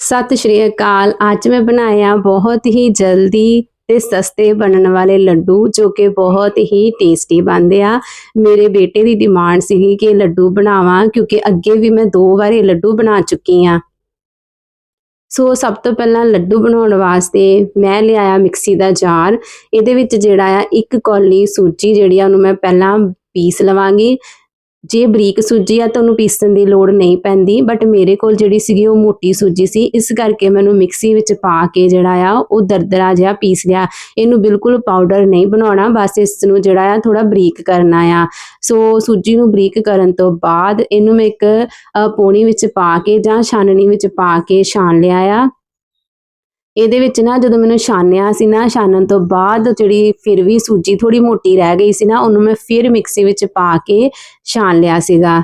ਸਤਿ ਸ਼੍ਰੀ ਅਕਾਲ। ਅੱਜ ਮੈਂ ਬਣਾਇਆ ਬਹੁਤ ਹੀ ਜਲਦੀ ਤੇ ਸਸਤੇ ਬਣਨ ਵਾਲੇ ਲੱਡੂ, ਜੋ ਕਿ ਬਹੁਤ ਹੀ ਟੇਸਟੀ ਬਣਦੇ ਆ। ਮੇਰੇ ਬੇਟੇ ਦੀ ਡਿਮਾਂਡ ਸੀਗੀ ਕਿ ਲੱਡੂ ਬਣਾਵਾਂ, ਕਿਉਂਕਿ ਅੱਗੇ ਵੀ ਮੈਂ ਦੋ ਵਾਰੀ ਲੱਡੂ ਬਣਾ ਚੁੱਕੀ ਆ। ਸੋ ਸਭ ਤੋਂ ਪਹਿਲਾਂ ਲੱਡੂ ਬਣਾਉਣ ਵਾਸਤੇ ਮੈਂ ਲਿਆਇਆ ਮਿਕਸੀ ਦਾ ਜਾਰ ਇਹਦੇ ਵਿੱਚ ਜਿਹੜਾ ਆ ਇੱਕ ਕੌਲੀ ਸੂਜੀ ਜਿਹੜੀ ਆ, ਉਹਨੂੰ ਮੈਂ ਪਹਿਲਾਂ ਪੀਸ ਲਵਾਂਗੀ। ਜੇ ਬਰੀਕ ਸੂਜੀ ਆ ਤਾਂ ਉਹਨੂੰ ਪੀਸਣ ਦੀ ਲੋੜ ਨਹੀਂ ਪੈਂਦੀ ਬਟ ਮੇਰੇ ਕੋਲ ਜਿਹੜੀ ਸੀਗੀ ਉਹ ਮੋਟੀ ਸੂਜੀ ਸੀ ਇਸ ਕਰਕੇ ਮੈਨੂੰ ਮਿਕਸੀ ਵਿੱਚ ਪਾ ਕੇ ਜਿਹੜਾ ਆ ਉਹ ਦਰਦਰਾ ਜਿਹਾ ਪੀਸ ਲਿਆ। ਇਹਨੂੰ ਬਿਲਕੁਲ ਪਾਊਡਰ ਨਹੀਂ ਬਣਾਉਣਾ ਬਸ ਇਸ ਨੂੰ ਜਿਹੜਾ ਆ ਥੋੜਾ ਬਰੀਕ ਕਰਨਾ ਆ। ਸੋ ਸੂਜੀ ਨੂੰ ਬਰੀਕ ਕਰਨ ਤੋਂ ਬਾਅਦ ਇਹਨੂੰ ਮੈਂ ਇੱਕ ਅ, ਪੋਣੀ ਵਿੱਚ ਪਾ ਕੇ ਜਾਂ ਛਾਨਣੀ ਵਿੱਚ ਪਾ ਕੇ ਛਾਣ ਲਿਆ ਆ। ਇਹਦੇ ਵਿੱਚ ਨਾ ਜਦੋਂ ਮੈਨੂੰ ਛਾਨਿਆ ਸੀ ਨਾ, ਛਾਨਣ ਤੋਂ ਬਾਅਦ ਜਿਹੜੀ ਫਿਰ ਵੀ ਸੂਜੀ ਥੋੜੀ ਮੋਟੀ ਰਹਿ ਗਈ ਸੀ ਨਾ, ਉਹਨੂੰ ਮੈਂ ਫਿਰ ਮਿਕਸੀ ਵਿੱਚ ਪਾ ਕੇ ਛਾਨ ਲਿਆ ਸੀਗਾ।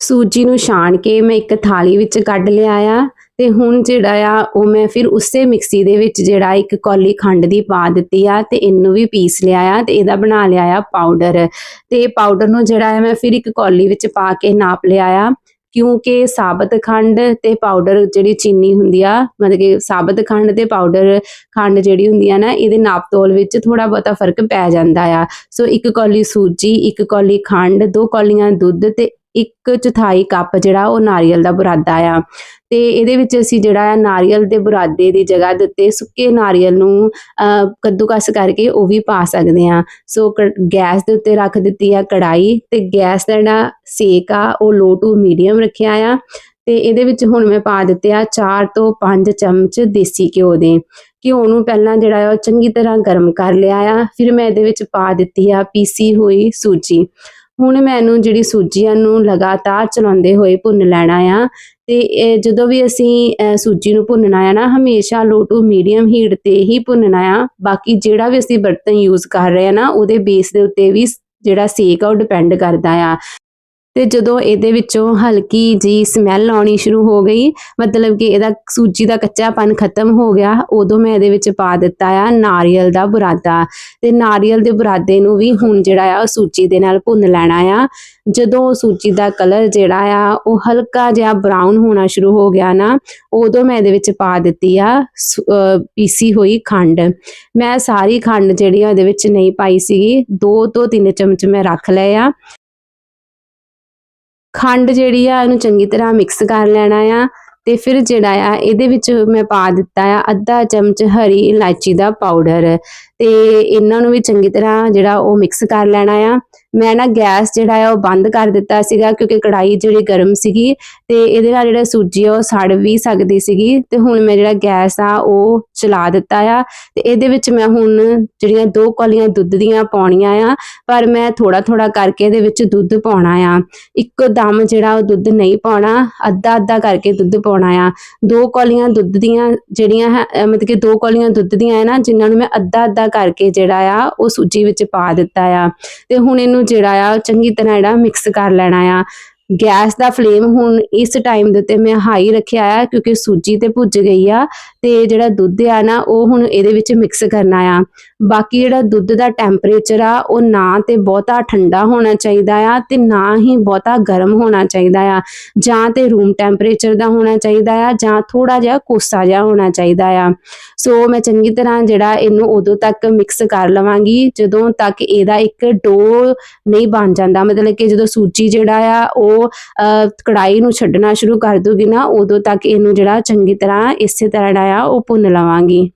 ਸੂਜੀ ਨੂੰ ਛਾਣ ਕੇ ਮੈਂ ਇੱਕ ਥਾਲੀ ਵਿੱਚ ਕੱਢ ਲਿਆ ਆ ਤੇ ਹੁਣ ਜਿਹੜਾ ਆ, ਉਹ ਮੈਂ ਫਿਰ ਉਸੇ ਮਿਕਸੀ ਦੇ ਵਿੱਚ ਜਿਹੜਾ ਇੱਕ ਕੌਲੀ ਖੰਡ ਦੀ ਪਾ ਦਿੱਤੀ ਆ ਤੇ ਇਹਨੂੰ ਵੀ ਪੀਸ ਲਿਆ ਆ ਤੇ ਇਹਦਾ ਬਣਾ ਲਿਆ ਆ ਪਾਊਡਰ। ਤੇ ਪਾਊਡਰ ਨੂੰ ਜਿਹੜਾ ਆ, ਮੈਂ ਫਿਰ ਇੱਕ ਕੌਲੀ ਵਿੱਚ ਪਾ ਕੇ ਨਾਪ ਲਿਆ ਆ। ਕਿਉਂਕਿ ਸਾਬਤ ਖੰਡ ਤੇ ਪਾਊਡਰ ਜਿਹੜੀ ਚੀਨੀ ਹੁੰਦੀ ਆ, ਮਤਲਬ ਕਿ ਸਾਬਤ ਖੰਡ ਤੇ ਪਾਊਡਰ ਖੰਡ ਜਿਹੜੀ ਹੁੰਦੀ ਆ ਨਾ, ਇਹਦੇ ਨਾਪ ਤੋਲ ਵਿੱਚ ਥੋੜਾ ਬਹੁਤਾ ਫ਼ਰਕ ਪੈ ਜਾਂਦਾ ਆ। ਸੋ ਇੱਕ ਕੌਲੀ ਸੂਜੀ, ਇੱਕ ਕੌਲੀ ਖੰਡ, ਦੋ ਕੌਲੀਆਂ ਦੁੱਧ ਤੇ ਇੱਕ ਚੌਥਾਈ ਕੱਪ ਜਿਹੜਾ ਉਹ ਨਾਰੀਅਲ ਦਾ ਬੁਰਾਦਾ ਆ। ਤੇ ਇਹਦੇ ਵਿੱਚ ਅਸੀਂ ਜਿਹੜਾ ਆ ਨਾਰੀਅਲ ਦੇ ਬੁਰਾਦੇ ਦੀ ਜਗ੍ਹਾ ਦੇ ਉੱਤੇ ਸੁੱਕੇ ਨਾਰੀਅਲ ਨੂੰ ਅਹ, ਕੱਦੂਕਸ ਕਰਕੇ ਉਹ ਵੀ ਪਾ ਸਕਦੇ ਆ। ਸੋ ਕ- ਗੈਸ ਦੇ ਉੱਤੇ ਰੱਖ ਦਿੱਤੀ ਆ ਕੜਾਈ ਤੇ ਗੈਸ ਦਾ ਜਿਹੜਾ ਸੇਕ ਆ ਉਹ ਲੋ ਟੂ ਮੀਡੀਅਮ ਰੱਖਿਆ ਆ। ਤੇ ਇਹਦੇ ਵਿੱਚ ਹੁਣ ਮੈਂ ਪਾ ਦਿੱਤੇ ਆ 4 ਤੋਂ 5 ਚਮਚ ਦੇਸੀ ਘਿਓ ਦੇ। ਘਿਓ ਨੂੰ ਪਹਿਲਾਂ ਜਿਹੜਾ ਆ ਉਹ ਚੰਗੀ ਤਰ੍ਹਾਂ ਗਰਮ ਕਰ ਲਿਆ ਆ। ਫਿਰ ਮੈਂ ਇਹਦੇ ਵਿੱਚ ਪਾ ਦਿੱਤੀ ਆ ਪੀਸੀ ਹੋਈ ਸੂਜੀ। ਹੁਣ ਮੈਨੂੰ ਜਿਹੜੀ ਸੂਜੀਆਂ ਨੂੰ ਲਗਾਤਾਰ ਚਲਾਉਂਦੇ ਹੋਏ ਭੁੰਨ ਲੈਣਾ ਆ ਤੇ ਜਦੋਂ ਵੀ ਅਸੀਂ ਸੂਜੀ ਨੂੰ ਭੁੰਨਣਾ ਆ ਨਾ, ਹਮੇਸ਼ਾ ਲੋ ਟੂ ਮੀਡੀਅਮ ਹੀਟ ਤੇ ਹੀ ਭੁੰਨਣਾ ਆ। ਬਾਕੀ ਜਿਹੜਾ ਵੀ ਅਸੀਂ ਬਰਤਨ ਯੂਜ਼ ਕਰ ਰਹੇ ਆ ਨਾ, ਉਹਦੇ ਬੇਸ ਦੇ ਉੱਤੇ ਵੀ ਜਿਹੜਾ ਸੇਕ ਆ, ਉਹ ਡਿਪੈਂਡ ਕਰਦਾ ਆ। ਤੇ ਜਦੋਂ ਇਹਦੇ ਵਿੱਚੋਂ ਹਲਕੀ ਜੀ ਸਮੈਲ ਆਉਣੀ ਸ਼ੁਰੂ ਹੋ ਗਈ, ਮਤਲਬ ਕਿ ਇਹਦਾ ਸੂਜੀ ਦਾ ਕੱਚਾਪਨ ਖਤਮ ਹੋ ਗਿਆ, ਉਦੋਂ ਮੈਂ ਇਹਦੇ ਵਿੱਚ ਪਾ ਦਿੱਤਾ ਆ ਨਾਰੀਅਲ ਦਾ ਬੁਰਾਦਾ। ਤੇ ਨਾਰੀਅਲ ਦੇ ਬੁਰਾਦੇ ਨੂੰ ਵੀ ਹੁਣ ਜਿਹੜਾ ਆ ਉਹ ਸੂਜੀ ਦੇ ਨਾਲ ਭੁੰਨ ਲੈਣਾ ਆ। ਜਦੋਂ ਸੂਜੀ ਦਾ ਕਲਰ ਜਿਹੜਾ ਆ ਉਹ ਹਲਕਾ ਜਿਹਾ ਬਰਾਊਨ ਹੋਣਾ ਸ਼ੁਰੂ ਹੋ ਗਿਆ ਨਾ, ਉਦੋਂ ਮੈਂ ਇਹਦੇ ਵਿੱਚ ਪਾ ਦਿੱਤੀ ਆ ਪੀਸੀ ਹੋਈ ਖੰਡ। ਮੈਂ ਸਾਰੀ ਖੰਡ ਜਿਹੜੀ ਆ ਇਹਦੇ ਵਿੱਚ ਨਹੀਂ ਪਾਈ ਸੀਗੀ 2 ਤੋਂ 3 ਚਮਚ ਮੈਂ ਰੱਖ ਲਏ ਆ। ਖੰਡ ਜਿਹੜੀ ਆ ਇਹਨੂੰ ਚੰਗੀ ਤਰ੍ਹਾਂ ਮਿਕਸ ਕਰ ਲੈਣਾ ਆ ਤੇ ਫਿਰ ਜਿਹੜਾ ਆ, ਇਹਦੇ ਵਿੱਚ ਮੈਂ ਪਾ ਦਿੱਤਾ ਆ ਅੱਧਾ ਚਮਚ ਹਰੀ ਇਲਾਇਚੀ ਦਾ ਪਾਊਡਰ ਤੇ ਇਹਨਾਂ ਨੂੰ ਵੀ ਚੰਗੀ ਤਰ੍ਹਾਂ ਜਿਹੜਾ ਉਹ ਮਿਕਸ ਕਰ ਲੈਣਾ ਆ। ਮੈਂ ਨਾ ਗੈਸ ਜਿਹੜਾ ਆ ਉਹ ਬੰਦ ਕਰ ਦਿੱਤਾ ਸੀਗਾ ਕਿਉਂਕਿ ਕੜਾਈ ਜਿਹੜੀ ਗਰਮ ਸੀਗੀ ਤੇ ਇਹਦੇ ਨਾਲ ਜਿਹੜਾ ਸੂਜੀ ਆ ਉਹ ਸੜ ਵੀ ਸਕਦੀ ਸੀਗੀ ਤੇ ਹੁਣ ਮੈਂ ਜਿਹੜਾ ਗੈਸ ਆ ਉਹ ਚਲਾ ਦਿੱਤਾ ਆ ਤੇ ਇਹਦੇ ਵਿੱਚ ਮੈਂ ਹੁਣ ਜਿਹੜੀਆਂ ਦੋ ਕੌਲੀਆਂ ਦੁੱਧ ਦੀਆਂ ਪਾਉਣੀਆਂ ਆ, ਪਰ ਮੈਂ ਥੋੜਾ ਥੋੜਾ ਕਰਕੇ ਇਹਦੇ ਵਿੱਚ ਦੁੱਧ ਪਾਉਣਾ ਆ। ਇੱਕੋ ਦਮ ਜਿਹੜਾ ਉਹ ਦੁੱਧ ਨਹੀਂ ਪਾਉਣਾ, ਅੱਧਾ ਅੱਧਾ ਕਰਕੇ ਦੁੱਧ ਪਾਉਣਾ ਆ। ਦੋ ਕੌਲੀਆਂ ਦੁੱਧ ਦੀਆਂ ਜਿਹੜੀਆਂ ਹੈ ਮਤਲਬ ਕਿ ਦੋ ਕੌਲੀਆਂ ਦੁੱਧ ਦੀਆਂ ਹੈ ਨਾ, ਜਿਨ੍ਹਾਂ ਨੂੰ ਮੈਂ ਅੱਧਾ ਅੱਧਾ ਕਰਕੇ ਜਿਹੜਾ ਆ ਉਹ ਸੂਜੀ ਵਿੱਚ ਪਾ ਦਿੱਤਾ ਆ। ਤੇ ਹੁਣ ਇਹਨੂੰ ਜਿਹੜਾ ਆ, ਚੰਗੀ ਤਰ੍ਹਾਂ ਜਿਹੜਾ ਮਿਕਸ ਕਰ ਲੈਣਾ ਆ। ਗੈਸ ਦਾ ਫਲੇਮ ਹੁਣ ਇਸ ਟਾਈਮ ਦੇ ਉੱਤੇ ਮੈਂ ਹਾਈ ਰੱਖਿਆ ਆ, ਕਿਉਂਕਿ ਸੂਜੀ ਤੇ ਭੁੱਜ ਗਈ ਆ, ਤੇ ਜਿਹੜਾ ਦੁੱਧ ਆ ਨਾ, ਉਹ ਹੁਣ ਇਹਦੇ ਵਿੱਚ ਮਿਕਸ ਕਰਨਾ ਆ। ਬਾਕੀ ਜਿਹੜਾ ਦੁੱਧ ਦਾ ਟੈਂਪਰੇਚਰ ਆ ਉਹ ਨਾ ਤੇ ਬਹੁਤਾ ਠੰਡਾ ਹੋਣਾ ਚਾਹੀਦਾ ਆ ਤੇ ਨਾ ਹੀ ਬਹੁਤਾ ਗਰਮ ਹੋਣਾ ਚਾਹੀਦਾ ਆ। ਜਾਂ ਤੇ ਰੂਮ ਟੈਂਪਰੇਚਰ ਦਾ ਹੋਣਾ ਚਾਹੀਦਾ ਆ ਜਾਂ ਥੋੜਾ ਜਿਹਾ ਕੋਸਾ ਜਿਹਾ ਹੋਣਾ ਚਾਹੀਦਾ ਆ। ਸੋ ਮੈਂ ਚੰਗੀ ਤਰ੍ਹਾਂ ਜਿਹੜਾ ਇਹਨੂੰ ਉਦੋਂ ਤੱਕ ਮਿਕਸ ਕਰ ਲਵਾਂਗੀ ਜਦੋਂ ਤੱਕ ਇਹਦਾ ਇੱਕ ਡੋ ਨਹੀਂ ਬਣ ਜਾਂਦਾ। ਮਤਲਬ ਕਿ ਜਦੋਂ ਸੂਜੀ ਜਿਹੜਾ ਆ ਉਹ ਅਹ, ਕੜਾਈ ਨੂੰ ਛੱਡਣਾ ਸ਼ੁਰੂ ਕਰ ਦੂਗੀ ਨਾ ਉਦੋਂ ਤੱਕ ਇਹਨੂੰ ਜਿਹੜਾ ਚੰਗੀ ਤਰ੍ਹਾਂ ਇਸੇ ਤਰ੍ਹਾਂ ਜਿਹੜਾ ਆ ਉਹ ਭੁੰਨ ਲਵਾਂਗੀ।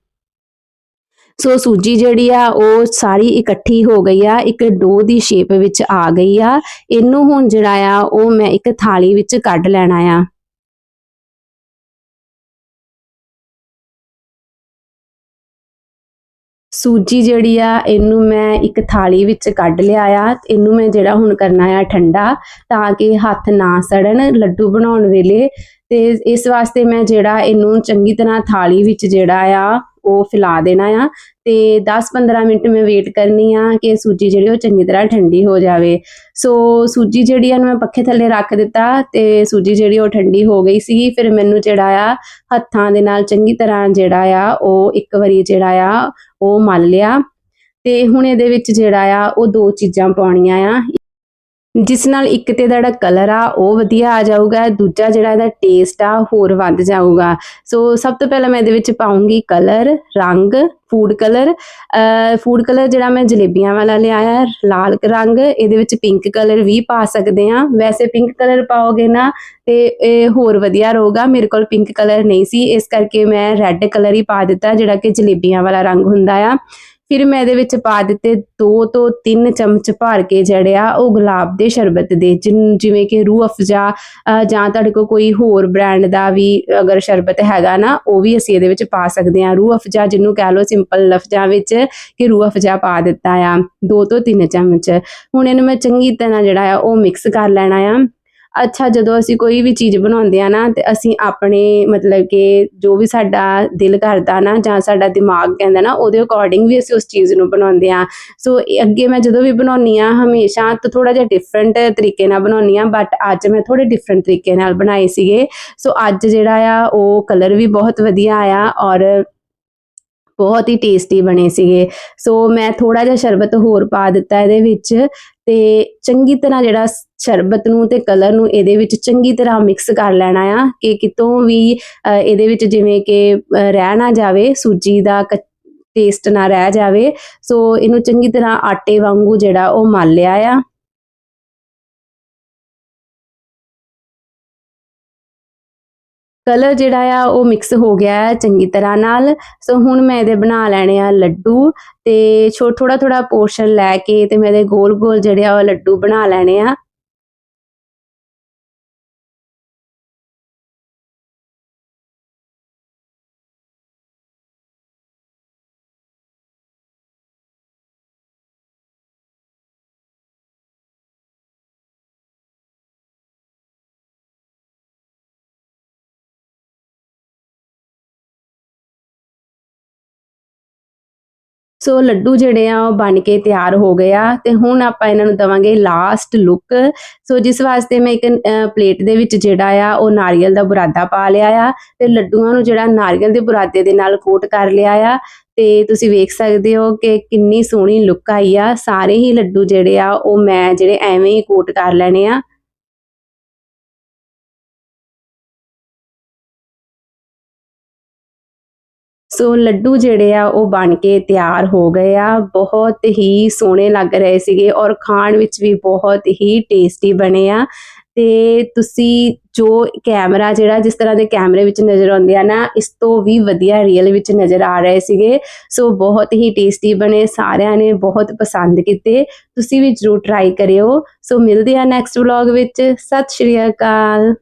ਸੋ ਸੂਜੀ ਜਿਹੜੀ ਆ, ਉਹ ਸਾਰੀ ਇਕੱਠੀ ਹੋ ਗਈ ਆ, ਇੱਕ ਡੋ ਦੀ ਸ਼ੇਪ ਵਿੱਚ ਆ ਗਈ ਆ। ਇਹਨੂੰ ਹੁਣ ਜਿਹੜਾ ਆ, ਉਹ ਮੈਂ ਇੱਕ ਥਾਲੀ ਵਿੱਚ ਕੱਢ ਲੈਣਾ ਆ। ਸੂਜੀ ਜਿਹੜੀ ਆ, ਇਹਨੂੰ ਮੈਂ ਇੱਕ ਥਾਲੀ ਵਿੱਚ ਕੱਢ ਲਿਆ ਆ। ਇਹਨੂੰ ਮੈਂ ਜਿਹੜਾ ਹੁਣ ਕਰਨਾ ਆ ਠੰਡਾ, ਤਾਂ ਕਿ ਹੱਥ ਨਾ ਸੜਨ ਲੱਡੂ ਬਣਾਉਣ ਵੇਲੇ। ਤੇ ਇਸ ਵਾਸਤੇ ਮੈਂ ਜਿਹੜਾ ਇਹਨੂੰ ਚੰਗੀ ਤਰ੍ਹਾਂ ਥਾਲੀ ਵਿੱਚ ਜਿਹੜਾ ਆ ਉਹ ਫੈਲਾ ਦੇਣਾ ਆ ਤੇ 10-15 ਮਿੰਟ ਮੈਂ ਵੇਟ ਕਰਨੀ ਆ ਕਿ ਸੂਜੀ ਜਿਹੜੀ ਉਹ ਚੰਗੀ ਤਰ੍ਹਾਂ ਠੰਡੀ ਹੋ ਜਾਵੇ। ਸੋ ਸੂਜੀ ਜਿਹੜੀ ਆ ਨੂੰ ਮੈਂ ਪੱਖੇ ਥੱਲੇ ਰੱਖ ਦਿੱਤਾ ਤੇ ਸੂਜੀ ਜਿਹੜੀ ਉਹ ਠੰਡੀ ਹੋ ਗਈ ਸੀਗੀ। ਫਿਰ ਮੈਨੂੰ ਜਿਹੜਾ ਆ ਹੱਥਾਂ ਦੇ ਨਾਲ ਚੰਗੀ ਤਰ੍ਹਾਂ ਜਿਹੜਾ ਆ ਉਹ ਇੱਕ ਵਾਰੀ ਜਿਹੜਾ ਆ ਉਹ ਮਲ ਲਿਆ ਤੇ ਹੁਣ ਇਹਦੇ ਵਿੱਚ ਜਿਹੜਾ ਆ ਉਹ ਦੋ ਚੀਜ਼ਾਂ ਪਾਉਣੀਆਂ ਆ। ਜਿਸ ਨਾਲ ਇੱਕ ਤੇ ਜਿਹੜਾ ਕਲਰ ਆ ਉਹ ਵਧੀਆ ਆ ਜਾਊਗਾ ਦੂਜਾ ਜਿਹੜਾ ਇਹਦਾ ਟੇਸਟ ਆ ਹੋਰ ਵੱਧ ਜਾਊਗਾ। ਸੋ ਸਭ ਤੋਂ ਪਹਿਲਾਂ ਮੈਂ ਇਹਦੇ ਵਿੱਚ ਪਾਉਂਗੀ ਕਲਰ ਰੰਗ ਫੂਡ ਕਲਰ ਫੂਡ ਕਲਰ ਜਿਹੜਾ ਮੈਂ ਜਲੇਬੀਆਂ ਵਾਲਾ ਲਿਆਇਆ ਹੈ, ਲਾਲ ਰੰਗ ਇਹਦੇ ਵਿੱਚ ਪਿੰਕ ਕਲਰ ਵੀ ਪਾ ਸਕਦੇ ਆ ਵੈਸੇ ਪਿੰਕ ਕਲਰ ਪਾਓਗੇ ਨਾ ਤੇ ਇਹ ਹੋਰ ਵਧੀਆ ਰਹੂਗਾ। ਮੇਰੇ ਕੋਲ ਪਿੰਕ ਕਲਰ ਨਹੀਂ ਸੀ ਇਸ ਕਰਕੇ ਮੈਂ ਰੈੱਡ ਕਲਰ ਹੀ ਪਾ ਦਿੱਤਾ ਜਿਹੜਾ ਕਿ ਜਲੇਬੀਆਂ ਵਾਲਾ ਰੰਗ ਹੁੰਦਾ ਆ। ਫਿਰ ਮੈਂ ਇਹਦੇ ਵਿੱਚ ਪਾ ਦਿੱਤੇ 2 ਤੋਂ 3 ਚਮਚ ਭਰ ਕੇ ਜਿਹੜੇ ਆ, ਉਹ ਗੁਲਾਬ ਦੇ ਸ਼ਰਬਤ ਦੇ, ਜਿਨ- ਜਿਵੇਂ ਕਿ ਰੂਹ ਅਫਜ਼ਾ ਜਾਂ ਤੁਹਾਡੇ ਕੋਲ ਕੋਈ ਹੋਰ ਬ੍ਰਾਂਡ ਦਾ ਵੀ ਅਗਰ ਸ਼ਰਬਤ ਹੈਗਾ ਨਾ, ਉਹ ਵੀ ਅਸੀਂ ਇਹਦੇ ਵਿੱਚ ਪਾ ਸਕਦੇ ਹਾਂ। ਰੂਹ ਅਫਜ਼ਾ ਜਿਹਨੂੰ ਕਹਿ ਲਓ ਸਿੰਪਲ ਲਫ਼ਜ਼ਾਂ ਵਿੱਚ ਕਿ ਰੂਹ ਅਫਜ਼ਾ ਪਾ ਦਿੱਤਾ ਆ 2 ਤੋਂ 3 ਚਮਚ। ਹੁਣ ਇਹਨੂੰ ਮੈਂ ਚੰਗੀ ਤਰ੍ਹਾਂ ਜਿਹੜਾ ਆ, ਉਹ ਮਿਕਸ ਕਰ ਲੈਣਾ ਆ। ਅੱਛਾ, ਜਦੋਂ ਅਸੀਂ ਕੋਈ ਵੀ ਚੀਜ਼ ਬਣਾਉਂਦੇ ਆ ਨਾ, ਤੇ ਅਸੀਂ ਆਪਣੇ ਮਤਲਬ ਕਿ ਜੋ ਵੀ ਸਾਡਾ ਦਿਲ ਕਰਦਾ ਨਾ, ਜਾਂ ਸਾਡਾ ਦਿਮਾਗ ਕਹਿੰਦਾ ਨਾ, ਉਹਦੇ ਅਕੋਰਡਿੰਗ ਵੀ ਅਸੀਂ ਉਸ ਚੀਜ਼ ਨੂੰ ਬਣਾਉਂਦੇ ਆ। ਸੋ ਅੱਗੇ ਮੈਂ ਜਦੋਂ ਵੀ ਬਣਾਉਣੀ ਆ, ਹਮੇਸ਼ਾ ਤਾਂ ਥੋੜਾ ਜਿਹਾ ਡਿਫਰੈਂਟ ਤਰੀਕੇ ਨਾਲ ਬਣਾਉਣੀ ਆ ਬਟ ਅੱਜ ਮੈਂ ਥੋੜੇ ਡਿਫਰੈਂਟ ਤਰੀਕੇ ਨਾਲ ਬਣਾਏ ਸੀਗੇ। ਸੋ ਅੱਜ ਜਿਹੜਾ ਆ, ਉਹ ਕਲਰ ਵੀ ਬਹੁਤ ਵਧੀਆ ਆਇਆ ਔਰ ਬਹੁਤ ਹੀ ਟੇਸਟੀ ਬਣੇ ਸੀਗੇ। ਸੋ ਮੈਂ ਥੋੜਾ ਜਿਹਾ ਸ਼ਰਬਤ ਹੋਰ ਪਾ ਦਿੱਤਾ ਇਹਦੇ ਵਿੱਚ। ਤੇ ਚੰਗੀ ਤਰ੍ਹਾਂ ਜਿਹੜਾ ਸ਼ਰਬਤ ਨੂੰ ਤੇ ਕਲਰ ਨੂੰ ਇਹਦੇ ਵਿੱਚ ਚੰਗੀ ਤਰ੍ਹਾਂ ਮਿਕਸ ਕਰ ਲੈਣਾ ਆ ਕਿ ਕਿਤੋਂ ਵੀ ਇਹਦੇ ਵਿੱਚ ਜਿਵੇਂ ਕਿ ਰਹਿ ਨਾ ਜਾਵੇ, ਸੂਜੀ ਦਾ ਟੇਸਟ ਨਾ ਰਹਿ ਜਾਵੇ, ਸੋ ਇਹਨੂੰ ਚੰਗੀ ਤਰ੍ਹਾਂ ਆਟੇ ਵਾਂਗੂ ਜਿਹੜਾ ਉਹ ਮਲ ਲਿਆ ਆ। ਕਲਰ ਜਿਹੜਾ ਆ ਉਹ ਮਿਕਸ ਹੋ ਗਿਆ ਹੈ ਚੰਗੀ ਤਰ੍ਹਾਂ ਨਾਲ। ਸੋ ਹੁਣ ਮੈਂ ਇਹਦੇ ਬਣਾ ਲੈਣੇ ਆ ਲੱਡੂ ਤੇ ਛੋ ਥੋੜਾ ਥੋੜਾ ਪੋਰਸ਼ਨ ਲੈ ਕੇ ਤੇ ਮੈਂ ਇਹਦੇ ਗੋਲ ਗੋਲ ਜਿਹੜੇ ਆ ਉਹ ਲੱਡੂ ਬਣਾ ਲੈਣੇ ਆ। ਸੋ ਲੱਡੂ ਜਿਹੜੇ ਆ ਉਹ ਬਣ ਕੇ ਤਿਆਰ ਹੋ ਗਏ ਆ ਤੇ ਹੁਣ ਆਪਾਂ ਇਹਨਾਂ ਨੂੰ ਦਵਾਂਗੇ ਲਾਸਟ ਲੁੱਕ ਸੋ ਜਿਸ ਵਾਸਤੇ ਮੈਂ ਇੱਕ ਪਲੇਟ ਦੇ ਵਿੱਚ ਜਿਹੜਾ ਆ ਉਹ ਨਾਰੀਅਲ ਦਾ ਬੁਰਾਦਾ ਪਾ ਲਿਆ ਆ ਤੇ ਲੱਡੂਆਂ ਨੂੰ ਜਿਹੜਾ ਨਾਰੀਅਲ ਦੇ ਬੁਰਾਦੇ ਦੇ ਨਾਲ ਕੋਟ ਕਰ ਲਿਆ ਆ ਤੇ ਤੁਸੀਂ ਵੇਖ ਸਕਦੇ ਹੋ ਕਿ ਕਿੰਨੀ ਸੋਹਣੀ ਲੁੱਕ ਆਈ ਆ। ਸਾਰੇ ਹੀ ਲੱਡੂ ਜਿਹੜੇ ਆ ਉਹ ਮੈਂ ਜਿਹੜੇ ਐਵੇਂ ਹੀ ਕੋਟ ਕਰ ਲੈਣੇ ਆ। ਸੋ ਲੱਡੂ ਜਿਹੜੇ ਆ, ਉਹ ਬਣ ਕੇ ਤਿਆਰ ਹੋ ਗਏ ਆ। ਬਹੁਤ ਹੀ ਸੋਹਣੇ ਲੱਗ ਰਹੇ ਸੀਗੇ ਔਰ ਖਾਣ ਵਿੱਚ ਵੀ ਬਹੁਤ ਹੀ ਟੇਸਟੀ ਬਣੇ ਆ। ਤੇ ਤੁਸੀਂ ਜੋ ਕੈਮਰਾ ਜਿਹੜਾ, ਜਿਸ ਤਰ੍ਹਾਂ ਦੇ ਕੈਮਰੇ ਵਿੱਚ ਨਜ਼ਰ ਆਉਂਦੇ ਆ ਨਾ, ਇਸ ਤੋਂ ਵੀ ਵਧੀਆ ਰੀਅਲ ਵਿੱਚ ਨਜ਼ਰ ਆ ਰਹੇ ਸੀਗੇ। ਸੋ ਬਹੁਤ ਹੀ ਟੇਸਟੀ ਬਣੇ, ਸਾਰਿਆਂ ਨੇ ਬਹੁਤ ਪਸੰਦ ਕੀਤੇ। ਤੁਸੀਂ ਵੀ ਜਰੂਰ ਟਰਾਈ ਕਰਿਓ। ਸੋ ਮਿਲਦੇ ਆ ਨੈਕਸਟ ਵਲੌਗ ਵਿੱਚ। ਸਤਿ ਸ਼੍ਰੀ ਅਕਾਲ।